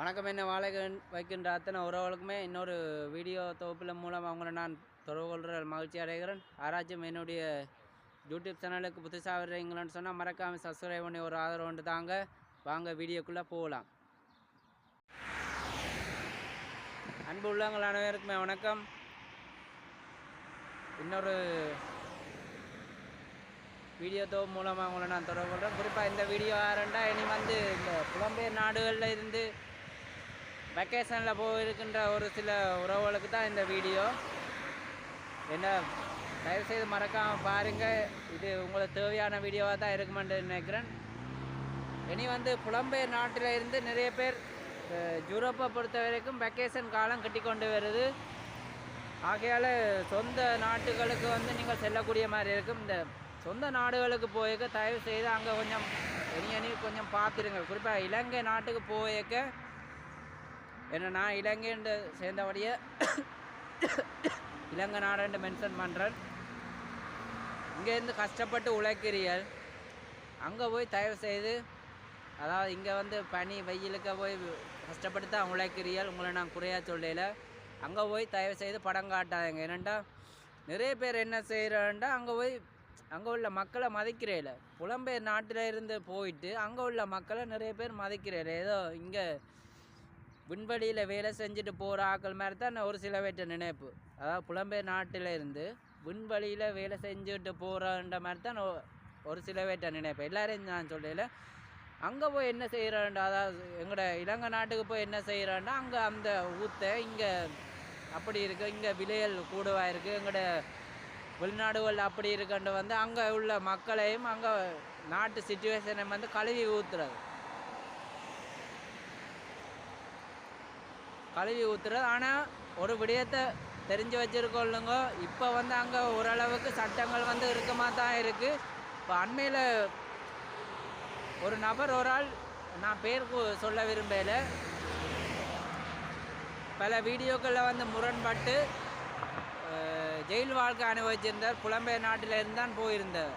வணக்கம். என்ன வாழை வைக்கின்ற அத்தனை உறவுகளுக்குமே இன்னொரு வீடியோ தொகுப்பில் மூலம் அவங்கள நான் தொடர்பு கொள்கிற மகிழ்ச்சி அடைகிறேன். யாராச்சும் என்னுடைய யூடியூப் சேனலுக்கு புதுசாக வர்றீங்களான்னு சொன்னால் மறக்காமல் சப்ஸ்கிரைப் பண்ணி ஒரு ஆதரவு ஒன்று தாங்க. வாங்க வீடியோக்குள்ளே போகலாம். அன்பு உள்ளவங்கள் அனைவருக்குமே வணக்கம். இன்னொரு வீடியோ தோ மூலமாக உங்களை நான் தொடர்பு கொள்கிறேன் குறிப்பாக இந்த வீடியோ யாருண்டா இனி வந்து இந்த புலம்பெயர் நாடுகளில் இருந்து வெக்கேஷனில் போயிருக்கின்ற ஒரு சில உறவுகளுக்கு தான் இந்த வீடியோ. என்ன தயவுசெய்து மறக்காமல் பாருங்கள் இது உங்களுக்கு தேவையான வீடியோவாக தான் இருக்குமென்று நினைக்கிறேன். இனி வந்து புலம்பெயர் நாட்டில் இருந்து நிறைய பேர் யூரோப்பை பொறுத்த வரைக்கும் வெக்கேஷன் காலம் கட்டி கொண்டு வருது. ஆகையால் சொந்த நாட்டுகளுக்கு வந்து நீங்கள் செல்லக்கூடிய மாதிரி இருக்கும். இந்த சொந்த நாடுகளுக்கு போயிருக்க தயவு செய்து அங்கே கொஞ்சம் இனி இனி கொஞ்சம் பார்த்துருங்க குறிப்பாக இலங்கை நாட்டுக்கு போயிருக்க என்ன நான் இலங்கைன்னு சேர்ந்தபடியே இலங்கை நாடுன்னு மென்ஷன் பண்ணுறேன் இங்கேருந்து கஷ்டப்பட்டு உழைக்கிறீர்கள். அங்கே போய் தயவு செய்து அதாவது இங்கே வந்து பனி வெயிலுக்கு போய் கஷ்டப்பட்டு தான் உழைக்கிறீர்கள். உங்களை நான் குறையா சொல்லல. அங்கே போய் தயவு செய்து படம் காட்டாதீங்க. ஏனண்டா நிறைய பேர் என்ன செய்கிறேன்டா அங்கே போய் அங்கே உள்ள மக்களை மதிக்கிறேல. புலம்பெயர் நாட்டில் இருந்து போயிட்டு அங்கே உள்ள மக்களை நிறைய பேர் மதிக்கிறேன் ஏதோ இங்கே விண்வெளியில் வேலை செஞ்சுட்டு போகிற ஆக்கள் மாதிரி தான் ஒரு சில பேர்ட்ட நினைப்பு. அதாவது புலம்பெயர் நாட்டில் இருந்து விண்வெளியில் வேலை செஞ்சுட்டு போகிறன்ற மாதிரி தான் ஒரு சில பேர்ட்ட நினைப்பு எல்லாரையும் நான் சொல்லல. அங்கே போய் என்ன செய்கிறான்டா அதாவது எங்களோட இலங்கை நாட்டுக்கு போய் என்ன செய்கிறான்டா அங்கே அந்த ஊற்ற இங்கே அப்படி இருக்குது இங்கே விலையல் கூடுவாக இருக்குது எங்களோட வெளிநாடுகள் அப்படி இருக்குன்ட்டு வந்து அங்கே உள்ள மக்களையும் அங்கே நாட்டு சுச்சுவேஷனை வந்து கழுவி ஊற்றுறது கழுவி ஊற்றுறது ஆனால் ஒரு விடயத்தை தெரிஞ்சு வச்சுருக்கொள்ளுங்க இப்போ வந்து அங்கே ஓரளவுக்கு சட்டங்கள் வந்து இருக்கமாக தான் இருக்குது இப்போ அண்மையில் ஒரு நபர் ஒரு ஆள் நான் பேர் சொல்ல விரும்பல. பல வீடியோக்களில் வந்து முரண்பட்டு ஜெயில் வாழ்க்கை அனுபவிச்சிருந்தார். புலம்பெயர் நாட்டில் இருந்தான் போயிருந்தார்.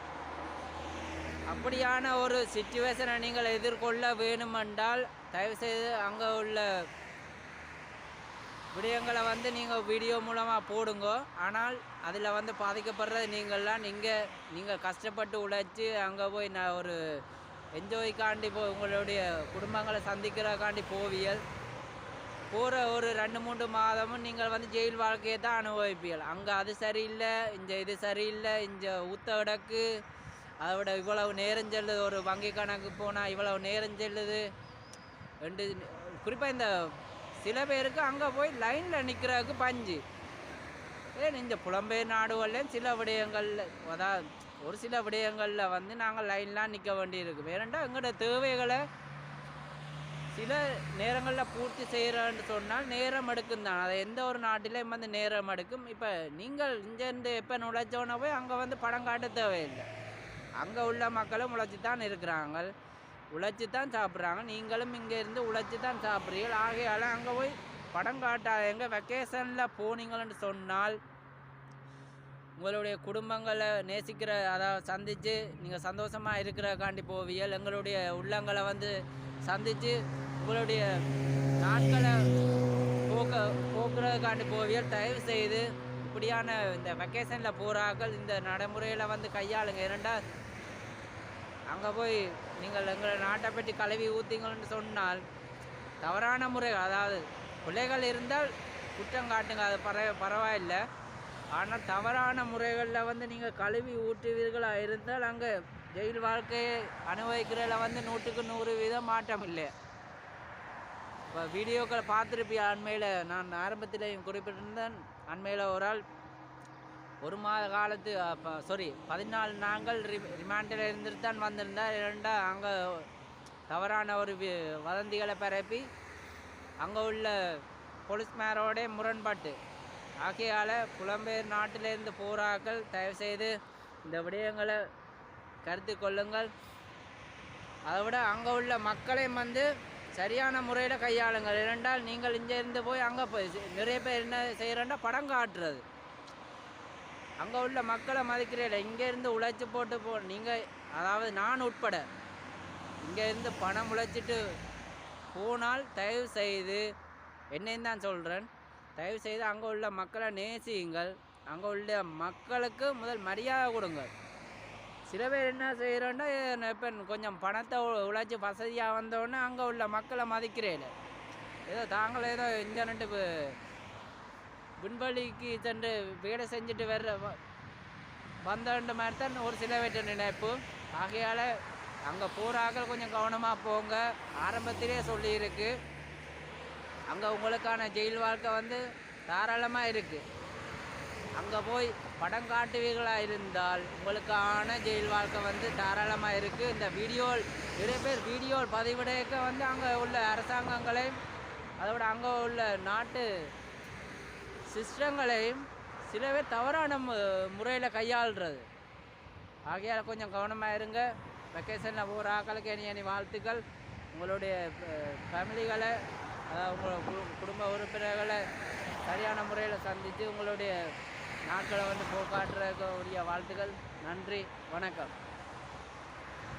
அப்படியான ஒரு சுச்சுவேஷனை நீங்கள் எதிர்கொள்ள வேணுமென்றால் தயவுசெய்து அங்கே உள்ள விடயங்களை வந்து நீங்கள் வீடியோ மூலமாக போடுங்க. ஆனால் அதில் வந்து பாதிக்கப்படுறது நீங்கள்லாம் நீங்கள் நீங்கள் கஷ்டப்பட்டு உழைச்சி அங்கே போய் நான் ஒரு என்ஜாய்க்காண்டி போ உங்களுடைய குடும்பங்களை சந்திக்கிறக்காண்டி போவியல். போகிற ஒரு ரெண்டு மூன்று மாதமும் நீங்கள் வந்து ஜெயில் வாழ்க்கையை தான் அனுபவிப்பீர்கள். அங்கே அது சரியில்லை இங்கே இது சரியில்லை இங்கே ஊத்த விடக்கு அதை விட இவ்வளவு நேரம் செல்லுது ஒரு வங்கி கணக்கு போனால் இவ்வளவு நேரம் செல்லுது. ரெண்டு குறிப்பாக இந்த சில பேருக்கு அங்கே போய் லைனில் நிற்கிறதுக்கு பஞ்சு. ஏன் இந்த புலம்பெயர் நாடுகள்லேயும் சில விடயங்களில் அதாவது ஒரு சில விடயங்களில் வந்து நாங்கள் லைன்லாம் நிற்க வேண்டியிருக்கு வேறண்டா எங்களோட தேவைகளை சில நேரங்களில் பூர்த்தி செய்கிறேன்னு சொன்னால் நேரம் எடுக்கும் தான். அதை எந்த ஒரு நாட்டிலையும் வந்து நேரம் எடுக்கும். இப்போ நீங்கள் இங்கேருந்து எப்போ நுழைச்சோன்னே போய் அங்கே வந்து படம் காட்ட தேவையில்லை. அங்கே உள்ள மக்களும் உழைச்சி தான் இருக்கிறாங்க. உழைச்சி தான் சாப்பிட்றாங்க. நீங்களும் இங்கே இருந்து உழைச்சி தான் சாப்பிட்றீர்கள். ஆகையால் அங்கே போய் படம் காட்டாதீங்க வெக்கேஷனில் போனீங்கள்னு சொன்னால் உங்களுடைய குடும்பங்களை நேசிக்கிற அதாவது சந்தித்து நீங்கள் சந்தோஷமாக இருக்கிறக்காண்டி போவியல் எங்களுடைய உள்ளங்களை வந்து சந்தித்து உங்களுடைய நாட்களை போக்க போக்குறதுக்காண்டி போவியல் தயவு செய்து இப்படியான இந்த வெக்கேஷனில் போகிறார்கள் இந்த நடைமுறையில் வந்து கையாளுங்க. இரண்டா அங்கே போய் நீங்கள் எங்களை நாட்டை பற்றி கழுவி ஊற்றிங்கன்னு சொன்னால் தவறான முறை அதாவது பிள்ளைகள் இருந்தால் குற்றம் காட்டுங்க அது பர பரவாயில்லை. ஆனால் தவறான முறைகளில் வந்து நீங்கள் கழுவி ஊற்றுவீர்களாக இருந்தால் அங்கே ஜெயில் வாழ்க்கையை அனுபவிக்கிறதில் வந்து நூற்றுக்கு நூறு வீதம் மாற்றம் இல்லை. இப்போ வீடியோக்களை பார்த்துருப்பியா? அண்மையில் நான் ஆரம்பத்தில் குறிப்பிட்டிருந்தேன். அண்மையில் ஒரு ஆள் ஒரு மாத காலத்து சாரி பதினாலு நாங்கள் ரி ரிமாண்டில் இருந்துட்டு தான் வந்திருந்தார் இரண்டா அங்கே தவறான ஒரு வி- வதந்திகளை பரப்பி அங்கே உள்ள போலீஸ்மேரோட முரண்பாட்டு ஆகையால் புலம்பெயர் நாட்டிலிருந்து போராக்கள் தயவுசெய்து இந்த விடயங்களை கருத்து கொள்ளுங்கள். அதை விட அங்கே உள்ள மக்களையும் வந்து சரியான முறையில் கையாளுங்கள். இரண்டால் நீங்கள் இங்கே இருந்து போய் அங்கே போய் நிறைய பேர் என்ன செய்கிறேன்னா படம் காட்டுறது. அங்கே உள்ள மக்களை மதிக்கிறீங்கள இங்கேருந்து உழைச்சி போட்டு போ நீங்கள் அதாவது நான் உட்பட இங்கேருந்து பணம் உழைச்சிட்டு போனால் தயவு செய்து என்னையும் தான் சொல்கிறேன் தயவு செய்து அங்கே உள்ள மக்களை நேசியுங்கள். அங்கே உள்ள மக்களுக்கு முதல் மரியாதை கொடுங்க. சில பேர் என்ன செய்கிறோன்னா இப்போ கொஞ்சம் பணத்தை உழைச்சி வசதியாக வந்தோடனே அங்கே உள்ள மக்களை மதிக்கிறேன் ஏதோ தாங்களே ஏதோ இன்டர்நெட்டு விண்வெளிக்கு சென்று வேலை செஞ்சுட்டு வர்ற வ- வந்தோன்ற மாதிரி தான் ஒரு சில பேர்ட்ட நினைப்பு ஆகையால் அங்கே போகிறாக்கள் கொஞ்சம் கவனமாக போங்க. ஆரம்பத்திலே சொல்லியிருக்கு. அங்கே உங்களுக்கான ஜெயில் வாழ்க்கை வந்து தாராளமாக இருக்குது அங்கே போய் படம் காட்டுவீர்களாக இருந்தால் உங்களுக்கான ஜெயில் வாழ்க்கை வந்து தாராளமாக இருக்குது இந்த வீடியோ நிறைய பேர் வீடியோ பதிவிடையக்க வந்து அங்கே உள்ள அரசாங்கங்களையும் அதோட அங்கே உள்ள நாட்டு சிஸ்டங்களையும் சிலவே தவறான முறையில் கையாளுறது. ஆகையால் கொஞ்சம் கவனமாக இருங்க. வெக்கேஷனில் போகிற ஆக்களுக்கு இனி இனி வாழ்த்துக்கள். உங்களுடைய ஃபேமிலிகளை அதாவது உங்கள் குடும்ப உறுப்பினர்களை சரியான முறையில் சந்தித்து உங்களுடைய நாட்களை வந்து போக்காட்டுறதுக்கு உரிய வாழ்த்துக்கள். நன்றி. வணக்கம்.